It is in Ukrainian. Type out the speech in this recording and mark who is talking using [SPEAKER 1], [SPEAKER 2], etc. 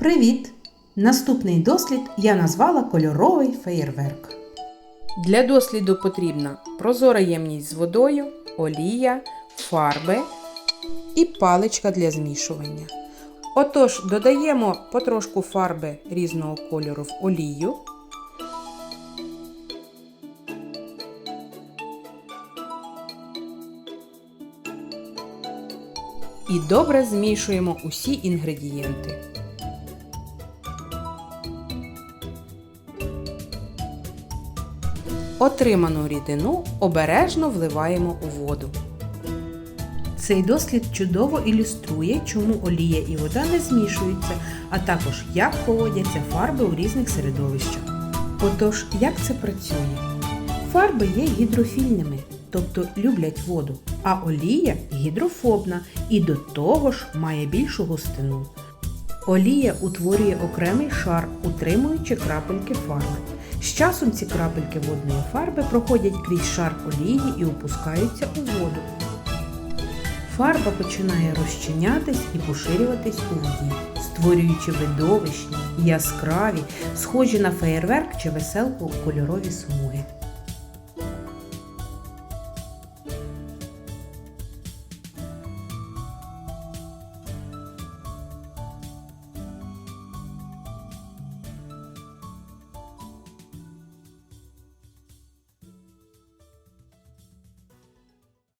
[SPEAKER 1] Привіт! Наступний дослід я назвала кольоровий феєрверк.
[SPEAKER 2] Для досліду потрібна прозора ємність з водою, олія, фарби і паличка для змішування. Отож, додаємо потрошку фарби різного кольору в олію. І добре змішуємо усі інгредієнти. Отриману рідину обережно вливаємо у воду.
[SPEAKER 1] Цей дослід чудово ілюструє, чому олія і вода не змішуються, а також як поводяться фарби у різних середовищах. Отож, як це працює? Фарби є гідрофільними, тобто люблять воду, а олія гідрофобна і до того ж має більшу густину. Олія утворює окремий шар, утримуючи крапельки фарби. З часом ці крапельки водної фарби проходять крізь шар олії і опускаються у воду. Фарба починає розчинятись і поширюватись у воді, створюючи видовищні, яскраві, схожі на феєрверк чи веселку кольорові смуги.